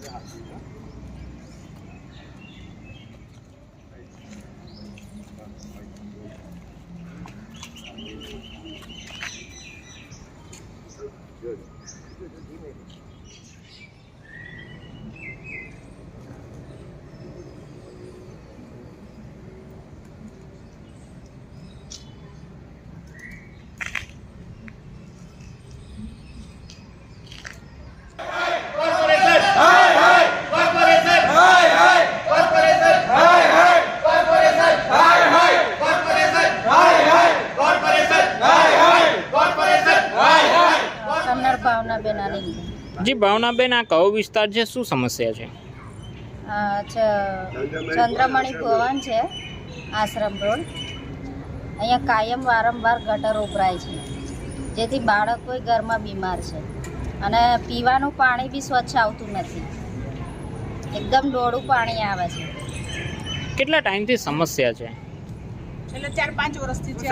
Good. Good. જી ભાવનાબેન આ કયો વિસ્તાર છે? શું સમસ્યા છે? ચંદ્રમણી ભવન છે આશ્રમ રોડ. અહીંયા કાયમ વારંવાર ગટર ઉભરાય છે. જેથી બાળકો ઘરમાં બીમાર છે. અને પીવાનું પાણી બી સ્વચ્છ આવતું નથી. એકદમ ડોળું પાણી આવે છે. કેટલા ટાઈમથી સમસ્યા છે? એટલે ચાર પાંચ વર્ષથી છે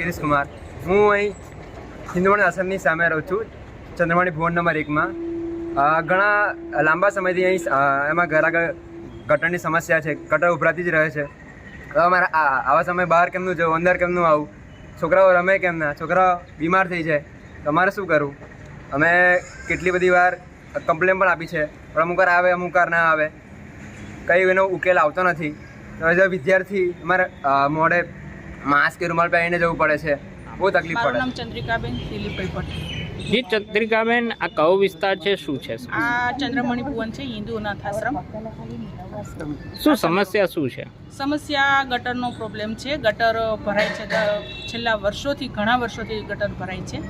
ગિરીશ કુમાર હું અહીં હિન્દુવણ આશ્રમની સામે રહું છું. ચંદ્રમણી ભુવન નંબર એકમાં. ઘણા લાંબા સમયથી અહીં એમાં ઘર આગળ ગટરની સમસ્યા છે. ગટર ઉભરાતી જ રહે છે. હવે અમારે આવા સમય બહાર કેમનું જવું અંદર કેમનું આવું? છોકરાઓ રમે કેમ ના? છોકરાઓ બીમાર થઈ જાય. તો અમારે શું કરવું? અમે કેટલી બધી વાર કમ્પ્લેન પણ આપી છે. પણ અમુક વાર આવે અમુક વાર ના આવે. કંઈ એનો ઉકેલ આવતો નથી. એઝ અ વિદ્યાર્થી અમારે મોડે માસ્ક કે રૂમાલ પહેરીને જવું પડે છે. બહુ તકલીફ પડે. નામ ચંદ્રિકાબેન દિલીપભાઈ પટેલ. જી ચંદ્રિકાબેન આ કયો વિસ્તાર છે? શું છે? આ ચંદ્રમણી ભુવન છે હિન્દુ અનાથ આશ્રમ શું સમસ્યા શું છે? સમસ્યા ગટરનો પ્રોબ્લેમ છે. ગટર ભરાય છે છેલ્લા વર્ષોથી ઘણા વર્ષોથી ગટર ભરાય છે.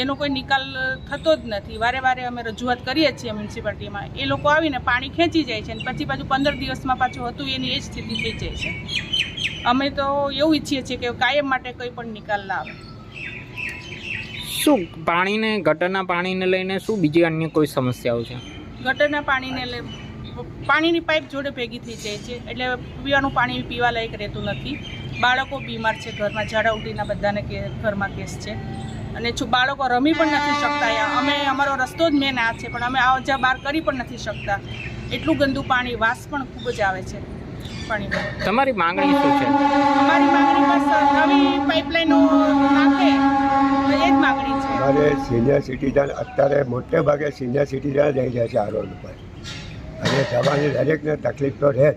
એનો કોઈ નિકાલ થતો જ નથી. વારે વારે અમે રજૂઆત કરીએ છીએ મ્યુનિસિપાલિટીમાં. એ લોકો આવીને પાણી ખેંચી જાય છે અને પછી પાછું પંદર દિવસમાં પાછું હતું એની એ જ સ્થિતિ થઈ જાય છે. અમે તો એવું ઈચ્છીએ છીએ કે કાયમ માટે કંઈ પણ નિકાલ ના આવે શું પાણીને ગટરના પાણીને લઈને શું બીજી અન્ય કોઈ સમસ્યાઓ છે? ગટરના પાણીને લઈ પાણીની પાઇપ જોડે ભેગી થઈ જાય છે એટલે પીવાનું પાણી પીવા લાયક રહેતું નથી. બાળકો બીમાર છે ઘરમાં ઝાડા ઉટીના બધાને ઘરમાં કેસ છે. અને બાળકો રમી પણ નથી શકતા. અમે અમારો રસ્તો જ મેન આ છે પણ અમે આ જા બહાર કરી પણ નથી શકતા. એટલું ગંદુ પાણી વાસ પણ ખૂબ જ આવે છે પાણી તમારી માંગણી શું છે? અમારી માંગણી બસ નવી પાઇપલાઇનો નાખે તો એ જ માંગણી છે અમારે સિનિયર સિટીઝન અત્યારે મોટે ભાગે સિનિયર સિટીઝન જ રહી જાય છે આ ઉપર. અને જવાની દરેકને તકલીફ તો રહે જ.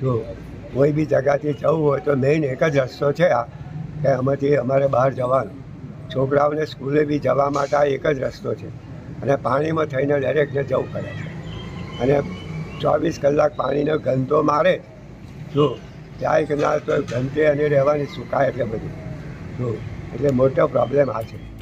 જો કોઈ બી જગાથી જવું હોય તો મેઇન એક જ રસ્તો છે આ, કે આમાંથી અમારે બહાર જવાનું. છોકરાઓને સ્કૂલે બી જવા માટે આ એક જ રસ્તો છે. અને પાણીમાં થઈને દરેકને જવું પડે છે. અને ચોવીસ કલાક પાણીનો ગંધો મારે, જો જાય કે ના તો ગંધે અને રહેવાની સુકાય એટલે બધું. જો, એટલે મોટો પ્રોબ્લેમ આ છે.